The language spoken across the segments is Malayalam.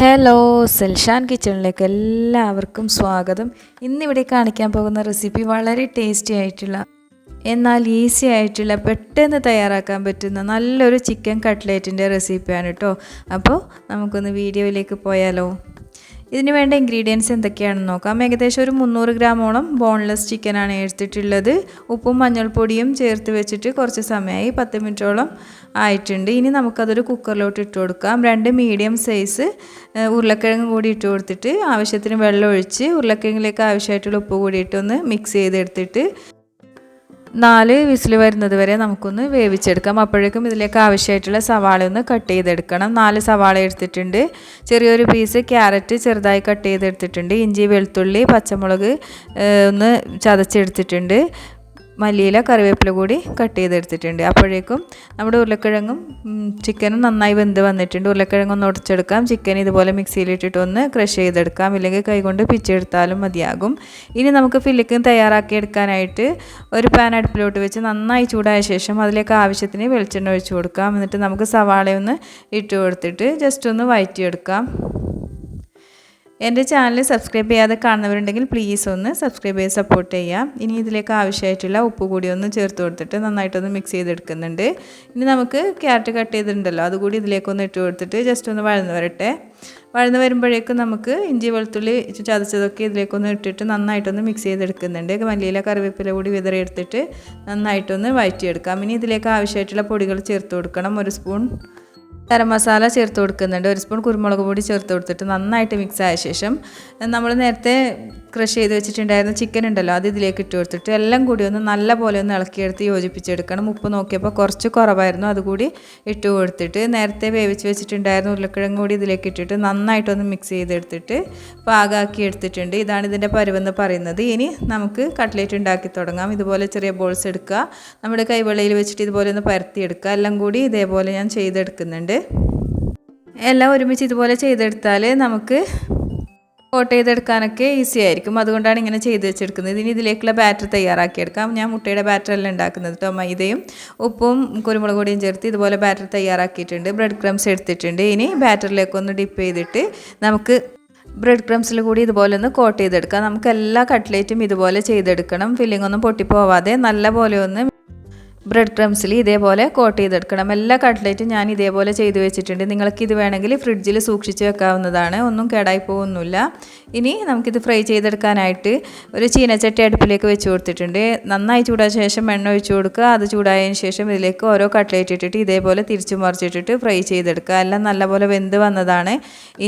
ഹലോ സെൽഷാൻ കിച്ചണിലേക്ക് എല്ലാവർക്കും സ്വാഗതം. ഇന്നിവിടെ കാണിക്കാൻ പോകുന്ന റെസിപ്പി വളരെ ടേസ്റ്റി ആയിട്ടുള്ള എന്നാൽ ഈസി ആയിട്ടുള്ള പെട്ടെന്ന് തയ്യാറാക്കാൻ പറ്റുന്ന നല്ലൊരു ചിക്കൻ കട്ട്ലേറ്റിന്റെ റെസിപ്പിയാണ് കേട്ടോ അപ്പോൾ നമുക്കൊന്ന് വീഡിയോയിലേക്ക് പോയാലോ? ഇതിന് വേണ്ട ഇൻഗ്രീഡിയൻസ് എന്തൊക്കെയാണെന്ന് നോക്കാം. ഏകദേശം ഒരു മുന്നൂറ് ഗ്രാമോളം ബോൺലെസ് ചിക്കനാണ് എടുത്തിട്ടുള്ളത്. ഉപ്പും മഞ്ഞൾപ്പൊടിയും ചേർത്ത് വെച്ചിട്ട് കുറച്ച് സമയമായി പത്ത് മിനിറ്റോളം ആയിട്ടുണ്ട്. ഇനി നമുക്കതൊരു കുക്കറിലോട്ട് ഇട്ട് കൊടുക്കാം. രണ്ട് മീഡിയം സൈസ് ഉരുളക്കിഴങ്ങ് കൂടി ഇട്ട് കൊടുത്തിട്ട് ആവശ്യത്തിന് വെള്ളം ഒഴിച്ച് ഉരുളക്കിഴങ്ങിലേക്ക് ആവശ്യമായിട്ടുള്ള ഉപ്പ് കൂടി ഇട്ടൊന്ന് മിക്സ് ചെയ്തെടുത്തിട്ട് നാല് വിസിൽ വരുന്നത് വരെ നമുക്കൊന്ന് വേവിച്ചെടുക്കാം. അപ്പോഴേക്കും ഇതിലേക്ക് ആവശ്യമായിട്ടുള്ള സവാള ഒന്ന് കട്ട് ചെയ്തെടുക്കണം. നാല് സവാള എടുത്തിട്ടുണ്ട്. ചെറിയൊരു പീസ് ക്യാരറ്റ് ചെറുതായി കട്ട് ചെയ്തെടുത്തിട്ടുണ്ട്. ഇഞ്ചി വെളുത്തുള്ളി പച്ചമുളക് ഒന്ന് ചതച്ചെടുത്തിട്ടുണ്ട്. മല്ലിയില കറിവേപ്പില കൂടി കട്ട് ചെയ്തെടുത്തിട്ടുണ്ട്. അപ്പോഴേക്കും നമ്മുടെ ഉരുളക്കിഴങ്ങും ചിക്കനും നന്നായി വെന്ത് വന്നിട്ടുണ്ട്. ഉരുളക്കിഴങ്ങ് ഒന്ന് ഉടച്ചെടുക്കാം. ചിക്കൻ ഇതുപോലെ മിക്സിയിലിട്ടിട്ട് ഒന്ന് ക്രഷ് ചെയ്തെടുക്കാം. ഇല്ലെങ്കിൽ കൈകൊണ്ട് പിച്ചെടുത്താലും മതിയാകും. ഇനി നമുക്ക് ഫില്ലിക്കും തയ്യാറാക്കി എടുക്കാനായിട്ട് ഒരു പാൻ അടുപ്പിലോട്ട് വെച്ച് നന്നായി ചൂടായ ശേഷം അതിലേക്ക് ആവശ്യത്തിന് വെളിച്ചെണ്ണ ഒഴിച്ചു കൊടുക്കാം. എന്നിട്ട് നമുക്ക് സവാളയൊന്ന് ഇട്ട് കൊടുത്തിട്ട് ജസ്റ്റ് ഒന്ന് വഴറ്റിയെടുക്കാം എന്റെ ചാനൽ സബ്സ്ക്രൈബ് ചെയ്യാതെ കാണുന്നവരുണ്ടെങ്കിൽ പ്ലീസ് ഒന്ന് സബ്സ്ക്രൈബ് ചെയ്ത് സപ്പോർട്ട് ചെയ്യാം ഇനി ഇതിലേക്ക് ആവശ്യമായിട്ടുള്ള ഉപ്പ് കൂടി ഒന്ന് ചേർത്ത് കൊടുത്തിട്ട് നന്നായിട്ടൊന്ന് മിക്സ് ചെയ്തെടുക്കുന്നുണ്ട്. ഇനി നമുക്ക് ക്യാരറ്റ് കട്ട് ചെയ്തിട്ടുണ്ടല്ലോ അതുകൂടി ഇതിലേക്കൊന്ന് ഇട്ട് കൊടുത്തിട്ട് ജസ്റ്റ് ഒന്ന് വഴന്ന് വരട്ടെ. വഴന്ന് വരുമ്പോഴേക്കും നമുക്ക് ഇഞ്ചി വെളുത്തുള്ളി ചതച്ചതൊക്കെ ഇതിലേക്കൊന്ന് ഇട്ടിട്ട് നന്നായിട്ടൊന്ന് മിക്സ് ചെയ്തെടുക്കുന്നുണ്ട്. മല്ലിയില കറിവേപ്പില കൂടി വിതറിയെടുത്തിട്ട് നന്നായിട്ടൊന്ന് വഴറ്റിയെടുക്കാം. ഇനി ഇതിലേക്ക് ആവശ്യമായിട്ടുള്ള പൊടികൾ ചേർത്ത് കൊടുക്കണം. ഒരു സ്പൂൺ ഗരം മസാല ചേർത്ത് കൊടുക്കുന്നുണ്ട്. ഒരു സ്പൂൺ കുരുമുളക് പൊടി ചേർത്ത് കൊടുത്തിട്ട് നന്നായിട്ട് മിക്സ് ആയ ശേഷം നമ്മൾ നേരത്തെ ക്രഷ് ചെയ്ത് വെച്ചിട്ടുണ്ടായിരുന്ന ചിക്കൻ ഉണ്ടല്ലോ അത് ഇതിലേക്ക് ഇട്ട് കൊടുത്തിട്ട് എല്ലാം കൂടി ഒന്ന് നല്ല പോലെ ഒന്ന് ഇളക്കിയെടുത്ത് യോജിപ്പിച്ചെടുക്കണം. ഉപ്പ് നോക്കിയപ്പോൾ കുറച്ച് കുറവായിരുന്നു അതുകൂടി ഇട്ട് കൊടുത്തിട്ട് നേരത്തെ വേവിച്ച് വെച്ചിട്ടുണ്ടായിരുന്ന ഉരുളക്കിഴങ്ങ് കൂടി ഇതിലേക്ക് ഇട്ടിട്ട് നന്നായിട്ടൊന്ന് മിക്സ് ചെയ്തെടുത്തിട്ട് പാകാക്കി എടുത്തിട്ടുണ്ട്. ഇതാണ് ഇതിന്റെ പരുവെന്ന് പറയുന്നത്. ഇനി നമുക്ക് കട്ട്ലേറ്റ് ഉണ്ടാക്കി തുടങ്ങാം. ഇതുപോലെ ചെറിയ ബോൾസ് എടുക്കുക. നമ്മുടെ കൈവെള്ളയിൽ വെച്ചിട്ട് ഇതുപോലെ ഒന്ന് പരത്തിയെടുക്കുക. എല്ലാം കൂടി ഇതേപോലെ ഞാൻ ചെയ്തെടുക്കുന്നുണ്ട്. എല്ലാം ഒരുമിച്ച് ഇതുപോലെ ചെയ്തെടുത്താൽ നമുക്ക് കോട്ട് ചെയ്തെടുക്കാനൊക്കെ ഈസി ആയിരിക്കും. അതുകൊണ്ടാണ് ഇങ്ങനെ ചെയ്ത് വെച്ചെടുക്കുന്നത്. ഇനി ഇതിലേക്കുള്ള ബാറ്റർ തയ്യാറാക്കിയെടുക്കാം. ഞാൻ മുട്ടയുടെ ബാറ്റർ അല്ല ഉണ്ടാക്കുന്നത്. കേട്ടോ മൈദയും ഉപ്പും കുരുമുളക് പൊടിയും ചേർത്ത് ഇതുപോലെ ബാറ്റർ തയ്യാറാക്കിയിട്ടുണ്ട്. ബ്രെഡ് ക്രംസ് എടുത്തിട്ടുണ്ട്. ഇനി ബാറ്ററിലേക്കൊന്ന് ഡിപ്പ് ചെയ്തിട്ട് നമുക്ക് ബ്രെഡ് ക്രംസിൽ കൂടി ഇതുപോലെ ഒന്ന് കോട്ട് ചെയ്തെടുക്കാം. നമുക്ക് എല്ലാ കട്ട്ലേറ്റും ഇതുപോലെ ചെയ്തെടുക്കണം. ഫില്ലിംഗ് ഒന്നും പൊട്ടിപ്പോവാതെ നല്ല പോലെ ഒന്ന് ബ്രെഡ് ക്രംസിൽ ഇതേപോലെ കോട്ട് ചെയ്തെടുക്കണം. എല്ലാ കട്ട്ലേറ്റും ഞാൻ ഇതേപോലെ ചെയ്തു വെച്ചിട്ടുണ്ട്. നിങ്ങൾക്ക് ഇത് വേണമെങ്കിൽ ഫ്രിഡ്ജിൽ സൂക്ഷിച്ച് വെക്കാവുന്നതാണ്. ഒന്നും കേടായി പോകുന്നില്ല. ഇനി നമുക്കിത് ഫ്രൈ ചെയ്തെടുക്കാനായിട്ട് ഒരു ചീനച്ചട്ടി അടുപ്പിലേക്ക് വെച്ച് കൊടുത്തിട്ടുണ്ട്. നന്നായി ചൂടായ ശേഷം എണ്ണ ഒഴിച്ചു കൊടുക്കുക. അത് ചൂടായതിന് ശേഷം ഇതിലേക്ക് ഓരോ കട്ട്ലേറ്റ് ഇട്ടിട്ട് ഇതേപോലെ തിരിച്ചു മറിച്ചിട്ടിട്ട് ഫ്രൈ ചെയ്തെടുക്കുക. എല്ലാം നല്ലപോലെ വെന്ത് വന്നതാണ്.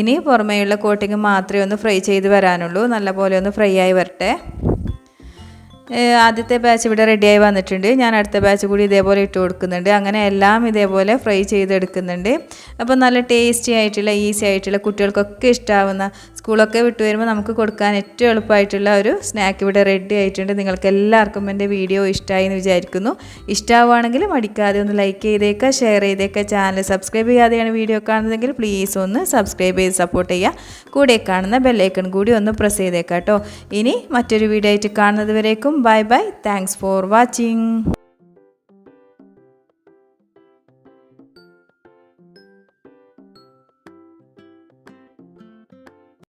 ഇനി പുറമേയുള്ള കോട്ടിങ് മാത്രമേ ഒന്ന് ഫ്രൈ ചെയ്ത് വരാനുള്ളൂ. നല്ലപോലെ ഒന്ന് ഫ്രൈ ആയി വരട്ടെ. ആദ്യത്തെ ബാച്ച് ഇവിടെ റെഡിയായി വന്നിട്ടുണ്ട്. ഞാൻ അടുത്ത ബാച്ച് കൂടി ഇതേപോലെ ഇട്ട് കൊടുക്കുന്നുണ്ട്. അങ്ങനെ എല്ലാം ഇതേപോലെ ഫ്രൈ ചെയ്തെടുക്കുന്നുണ്ട്. അപ്പോൾ നല്ല ടേസ്റ്റി ആയിട്ടുള്ള ഈസി ആയിട്ടുള്ള കുട്ടികൾക്കൊക്കെ ഇഷ്ടമാവുന്ന സ്കൂളൊക്കെ വിട്ടു വരുമ്പോൾ നമുക്ക് കൊടുക്കാൻ ഏറ്റവും എളുപ്പമായിട്ടുള്ള ഒരു സ്നാക്ക് ഇവിടെ റെഡി ആയിട്ടുണ്ട്. നിങ്ങൾക്ക് എല്ലാവർക്കും എന്റെ വീഡിയോ ഇഷ്ടമായി എന്ന് വിചാരിക്കുന്നു. ഇഷ്ടമാവുകയാണെങ്കിൽ മടിക്കാതെ ഒന്ന് ലൈക്ക് ചെയ്തേക്കുക ഷെയർ ചെയ്തേക്കുക. ചാനൽ സബ്സ്ക്രൈബ് ചെയ്യാതെയാണ് വീഡിയോ കാണുന്നതെങ്കിൽ പ്ലീസ് ഒന്ന് സബ്സ്ക്രൈബ് ചെയ്ത് സപ്പോർട്ട് ചെയ്യുക. കൂടെ കാണുന്ന ബെല്ലൈക്കൺ കൂടി ഒന്ന് പ്രസ് ചെയ്തേക്കാം കേട്ടോ. ഇനി മറ്റൊരു വീഡിയോ ആയിട്ട് കാണുന്നത് വരേക്കും. Bye bye thanks for watching.